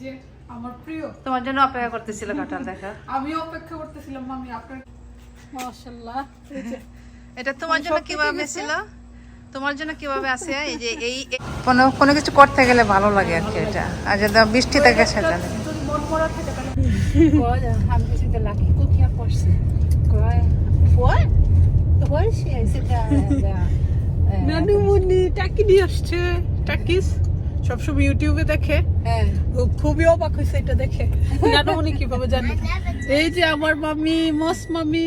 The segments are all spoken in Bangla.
যে আমার প্রিয়। তোমার জন্য অপেক্ষা করতেছিল কাঁঠাল দেখা। আমি অপেক্ষা করতেছিলাম মামি আপনার মাশাআল্লাহ। এটা তোমার জন্য কীভাবে ছিল তোমার জন্য কীভাবে আছে? এই যে এই কোনো কোনো কিছু করতে গেলে ভালো লাগে আর কি এটা। আর যদি বৃষ্টি থাকে সেটা মন মরা থাকে তাহলে a lá, que coquinha pode ser? Foi? Foi? Foi, esse da... da নানুমণি টাকি নিয়ে আসছে। টাকিস? সবসময় ইউটিউবে দেখে। খুবই অবাক হয়েছে এটা দেখে। নানুমণি কীভাবে জানে? এই যে আমার মামি মস মামি।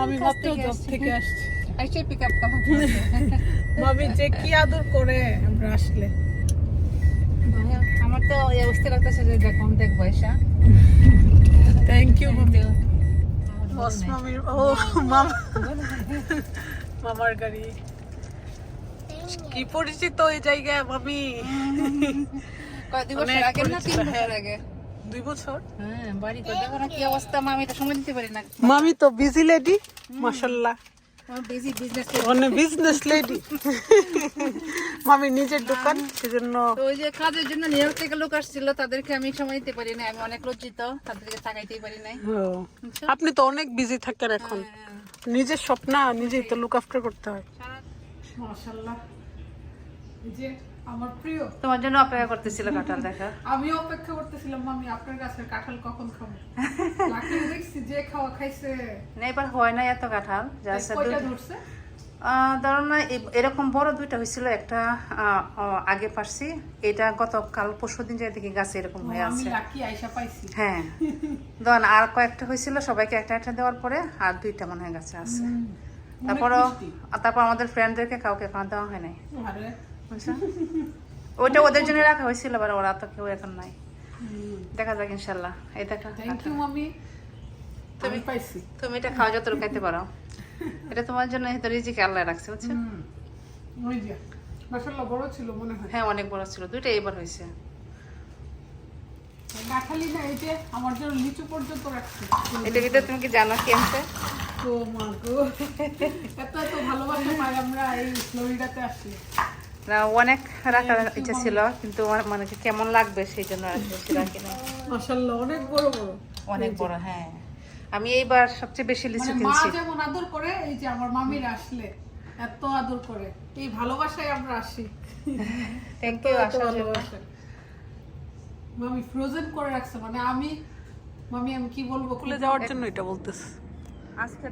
মামি মাত্র জব থেকে আসছে। মামি যে কি আদর করে আমরা আসলে। আমার তো এই লাগতেছে যে দেখুন দেখব এসা থ্যাংক ইউ মামি। মস মামির ও মামা। মামার গাড়ি। কি পরিচিত এই জায়গা মামি কয় দুই বছর আগে না তিন বছর হ্যাঁ। আগে? দুই বছর? হ্যাঁ বাড়ি করে দেখো না কি অবস্থা মা তো সময় দিতে পারি না। মামি তো বিজি লেডি মাশাল্লাহ বিজি বিজনেস অনেক বিজনেস লেডি মামি নিজের দোকান সেজন্য তো ওই যে কাজের জন্য নিউ থেকে লোক আসছিল তাদেরকে আমি সময় দিতে পারি না আমি অনেক লজ্জিত তাদেরকে তাকাইতেই পারি নাই। ও, আপনি তো অনেক বিজি থাকেন এখন। নিজের স্বপ্ন নিজেই তো লুক আফটার করতে হয়। মাশাল্লাহ যে আমার প্রিয়। তোমার জন্য অপেক্ষা করতেছিল কাঁঠাল দেখা। আমি অপেক্ষা করতেছিলাম মামি আপনার কাছে কাঁঠাল কখন খাব? লাকি দেখছি যে খাওয়া খাইছে। না এবার হয় না এত কাঁঠাল জাস্ট ধরছে? ধরো না এরকম বড় দুইটা হয়েছিল একটা আগে পারছি এটা গতকাল পরশু দিন যাই দেখি গাছে এরকম হয়ে আছে। হ্যাঁ। ধরেন আর কয়েকটা হয়েছিল সবাইকে একটা একটা দেওয়ার পরে আর দুইটা মনে হয় গাছে আছে। তারপরও তারপর আমাদের ফ্রেন্ডদেরকে কাউকে খাওয়া দেওয়া হয় নাই। ওইটা ওদের জন্য রাখা হয়েছিল এবার ওরা তো কেউ এখন নাই। দেখা যাক ইনশাল্লাহ। এই দেখা থ্যাংক ইউ মামি তুমি পাইছি। তুমি এটা খাওয়া যত খাইতে পারো। এটা তোমার জন্য রিজিকে আল্লাহ রাখছে বুঝছ? ওই যে মাশাল্লাহ বড় ছিল মনে হয়। হ্যাঁ অনেক বড় ছিল। দুইটা এবার হয়েছে। কাঁঠালি না এই যে আমার জন্য লিচু পর্যন্ত রাখছি। ভিতরে তুমি কি জানো কি আছে? তো মা গো। এত এত ভালোবাসা পাই আমরা এই ফ্লোরিডাতে আসলে। না অনেক রাখার ইচ্ছা ছিল কিন্তু মানে কেমন লাগবে সেই জন্য বেশি রাখি না মাশাল্লাহ অনেক বড় বড়। অনেক বড় হ্যাঁ। আমি এইবার সবচেয়ে বেশি লিচু মানে মা কিনছি। যেমন আদর করে এই যে আমার মামিরা আসলে এত আদর করে। এই ভালোবাসায় আমরা আসি। থ্যাংক ইউ মামি ফ্রোজেন করে রাখছে মানে আমি মামি আমি কি বলব খুলে যাওয়ার জন্য এটা বলতেছে। আজকে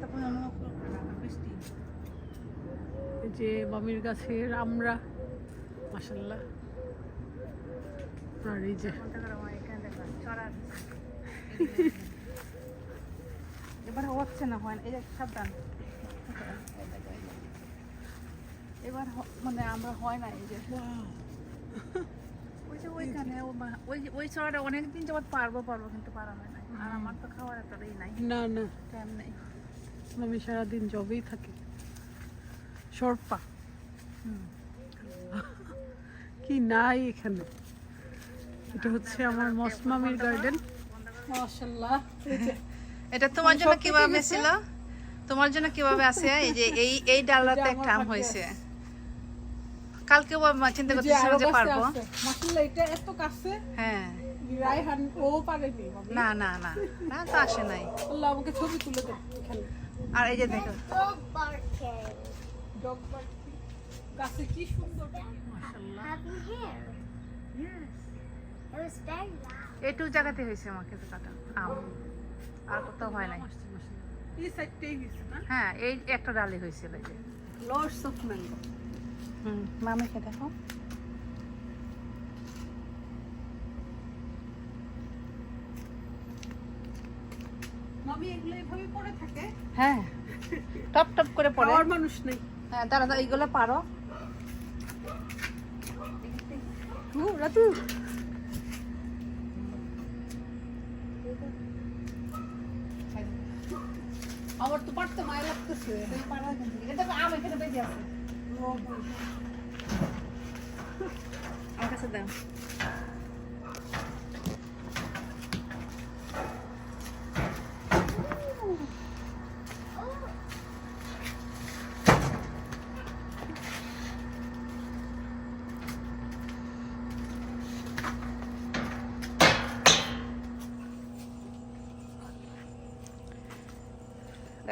বৃষ্টি। এই যে মামির গাছের আমরা মাশাল্লাহ আর এই যে। এবার হচ্ছে না হয় এই যে সাবধান। এবার মানে আমরা হয় না এই যে। ওই যে ওইখানে ওই ওই চড়াটা অনেকদিন যাবত পারব পারব কিন্তু পারা হয় না আর আমার তো খাওয়ার এতটাই নাই। না না। টাইম নেই। মামি সারাদিন জবেই থাকে। সরপা। কি নাই এখানে? এটা হচ্ছে আমার মসমামির গার্ডেন এটা তোমার জন্য কীভাবে ছিল? তোমার জন্য কীভাবে আছে? এই যে এই এই ডালটাতে একটা আম হয়েছে। কালকে চিন্তা করতেছিল যে পারব। মাশাল্লাহ এটা এত কাছে? হ্যাঁ। রায়হান ও পারেনি না না না না। তো আসে নাই। আল্লাহ আমাকে ছবি তুলে দেন আর এই যে দেখো। ডগ পার্কে। কাছে কি সুন্দর. এইটুক জায়গাতে হয়েছে আমার কিন্তু কাটা আম। আর কোথাও হয় নাই। এই সাইডটাই হয়েছে না? হ্যাঁ এই একটা ডালি হয়েছিল এই যে লর্ডস অফ ম্যাঙ্গো হুম মামিকে দেখো। মামি এগুলো এভাবে পড়ে থাকে? হ্যাঁ টপ টপ করে পড়ে। পাওয়ার মানুষ নেই। হ্যাঁ দাঁড়া এইগুলো পারো। ও রাতু আমার তো পারতে মায় লাগতেছে। এটা তো আম এখানে বেঁচে আছে। আমার কাছে দাও।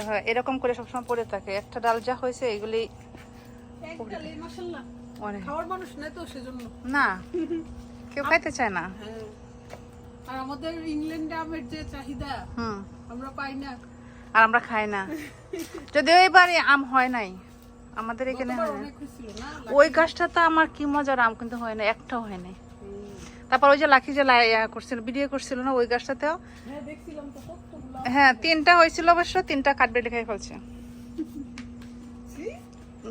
হ্যাঁ, এরকম করে সবসময় পড়ে থাকে। একটা ডাল যা হয়েছে এগুলি না কেউ খাইতে চায় না। হ্যাঁ। আর আমাদের ইংল্যান্ডে আমের যে চাহিদা আমরা পাই না। আর আমরা খাই না। যদিও এবারে আম হয় নাই আমাদের এখানে ওই গাছটা তো আমার কি মজার আম কিন্তু হয় না একটাও হয় নাই। তারপর ওই যে লাখি যে করছিল ভিডিও করছিল না ওই গাছটাতেও? হ্যাঁ দেখছিলাম তো। কতগুলো হ্যাঁ তিনটা হয়েছিল অবশ্য তিনটা কাঠবেড়ে খেয়ে ফেলছে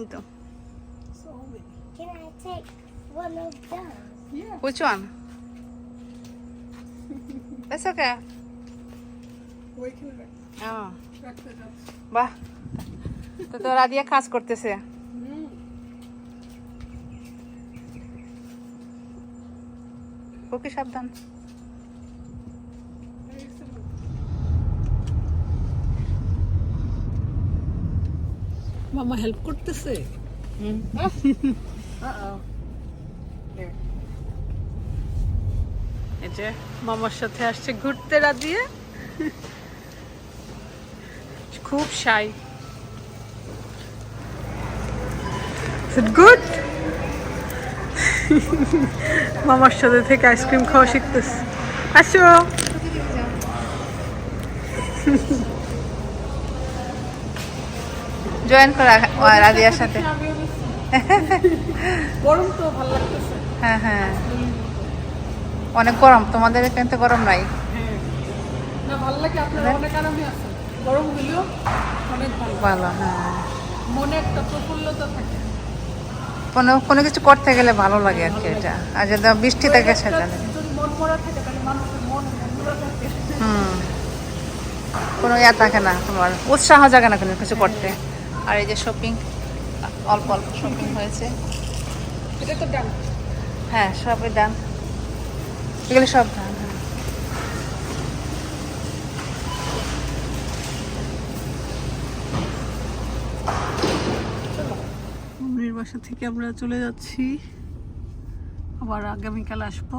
তো. Which one? That's okay. Oh। বাহ তো তো রাদিয়া কাজ করতেছে হুম। ওকে সাবধান মামা হেল্প করতেছে? এই যে মামার সাথে আসছে ঘুরতে রাজিয়ে খুব শাই গুড মামার সাথে থেকে আইসক্রিম খাওয়া শিখতেছে। আসো। জয়েন করা রাদিয়ার সাথে। গরম তো ভালো লাগতেছে। হ্যাঁ হ্যাঁ। অনেক গরম তোমাদের এখানে তো গরম নাই। হ্যাঁ। না ভালো লাগে আপনার অনেক আরামে আছে গরম হলেও অনেক ভালো ভালো হ্যাঁ। মনে একটা প্রফুল্লতা থাকে। কোনো কোনো কিছু করতে গেলে ভালো লাগে আর কি এটা। আর যদি বৃষ্টি থাকে সেটা হুম। কোনো ইয়া থাকে না তোমার উৎসাহ জাগে না কোনো কিছু করতে। আর এই যে শপিং অল্প অল্প শপিং হয়েছে। এটা তো ডান হ্যাঁ সবই ডান এগুলো সব ডান হ্যাঁ। বাসা থেকে আমরা চলে যাচ্ছি। আবার আগামীকাল আসব।